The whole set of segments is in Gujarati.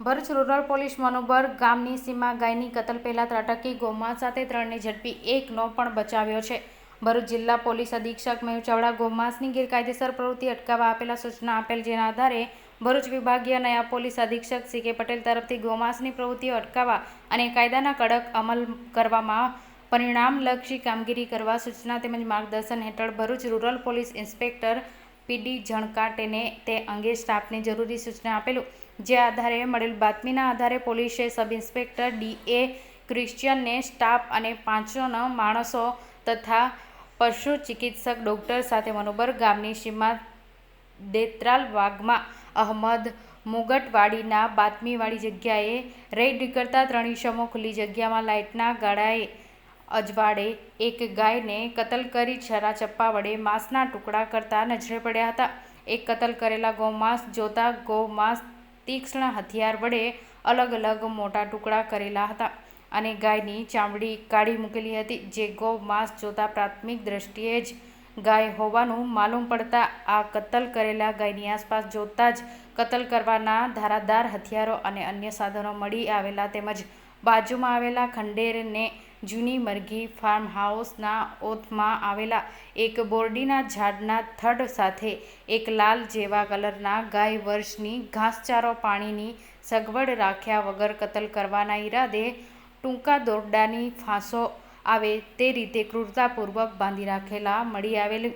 ભરૂચ રૂરલ પોલીસ મનોબર ગામની સીમા ગાયની કતલ પહેલા ત્રાટકી ગોમાસ સાથે ત્રણને ઝડપી, એકનો પણ બચાવ્યો છે. ભરૂચ જિલ્લા પોલીસ અધિક્ષક મયુર ચાવડા ગોમાસની ગેરકાયદેસર પ્રવૃત્તિ અટકાવવા આપેલા સૂચના આપેલ જેના આધારે ભરૂચ વિભાગીય નયા પોલીસ અધિક્ષક સી કે પટેલ તરફથી ગોમાસની પ્રવૃત્તિઓ અટકાવવા અને કાયદાના કડક અમલ કરવામાં પરિણામલક્ષી કામગીરી કરવા સૂચના તેમજ માર્ગદર્શન હેઠળ Bharuch rural police inspector P D જણકાટેને તે અંગે સ્ટાફને જરૂરી સૂચના આપેલું. જે આધારે મળેલ બાતમીના આધારે પોલીસે સબ ઇન્સ્પેક્ટર ડી એ ક્રિશ્ચિયનને સ્ટાફ અને પાંચનો માણસો તથા પશુ ચિકિત્સક ડૉક્ટર સાથે મનોબર ગામની સીમા દેત્રાલ વાગમાં અહમદ મુગટવાડીના બાતમીવાળી જગ્યાએ રેડ કરતા ત્રણ ઈસમો ખુલ્લી જગ્યામાં લાઇટના ગાળાએ અજવાળે એક ગાયને કતલ કરી છરા ચપ્પા વડે માંસના ટુકડા કરતા નજરે પડ્યા હતા. એક કતલ કરેલા ગૌમાંસ જોતા ગૌમાંસ તીક્ષ્ણ હથિયાર વડે અલગ અલગ મોટા ટુકડા કરેલા હતા અને ગાયની ચામડી કાઢી મૂકેલી હતી, જે ગૌમાંસ જોતા પ્રાથમિક દ્રષ્ટિએ જ ગાય હોવાનું માલુમ પડતા આ કતલ કરેલા ગાયની આસપાસ જોતા જ કતલ કરવાના ધારાદાર હથિયારો અને અન્ય સાધનો મળી આવેલા તેમજ બાજુમાં આવેલા ખંડેરને જૂની મરઘી ફાર્મ હાઉસના ઓથમાં આવેલા એક બોરડીના ઝાડના થડ સાથે એક લાલ જેવા કલરના ગાય વર્ષની ઘાસચારો પાણીની સગવડ રાખ્યા વગર કતલ કરવાના ઈરાદે ટૂંકા દોરડાની ફાંસો આવે તે રીતે ક્રૂરતાપૂર્વક બાંધી રાખેલા મળી આવેલ.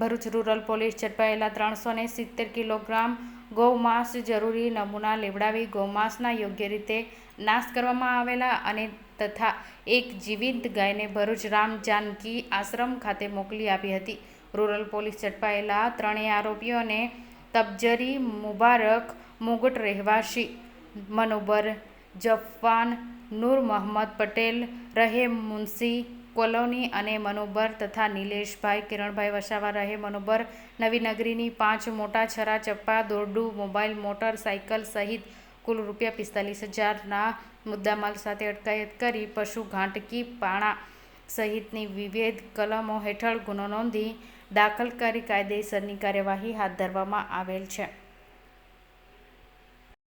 ભરૂચ રૂરલ પોલીસ ઝડપાયેલા ત્રણસો સિત્તેર કિલોગ્રામ ગૌમાંસ જરૂરી નમૂના લેવડાવી ગૌમાંસના યોગ્ય રીતે નાશ કરવામાં આવેલા અને તથા એક જીવિત ગાયને ભરૂચ રામ જાનકી આશ્રમ ખાતે મોકલી આપી હતી. રૂરલ પોલીસ ઝડપાયેલા ત્રણેય આરોપીઓને તબજરી મુબારક મુગટ રહેવાસી મનોબર જફવાન નૂર મોહમ્મદ પટેલ, રહે મુનસી કોલોની અને મનોબર તથા નિલેશભાઈ, કિરણભાઈ વસાવા રહે. મનોબર નવી નગરીની પાંચ મોટા છરા ચપ્પા, દોરડું, મોબાઈલ, મોટર સાયકલ સહિત કુલ રૂપિયા પિસ્તાલીસ હજારના મુદ્દામાલ સાથે અટકાયત કરી પશુ ઘાંટકી પાણા સહિતની વિવિધ કલમો હેઠળ ગુનો નોંધી દાખલ કરી કાયદેસરની કાર્યવાહી હાથ ધરવામાં આવેલ છે.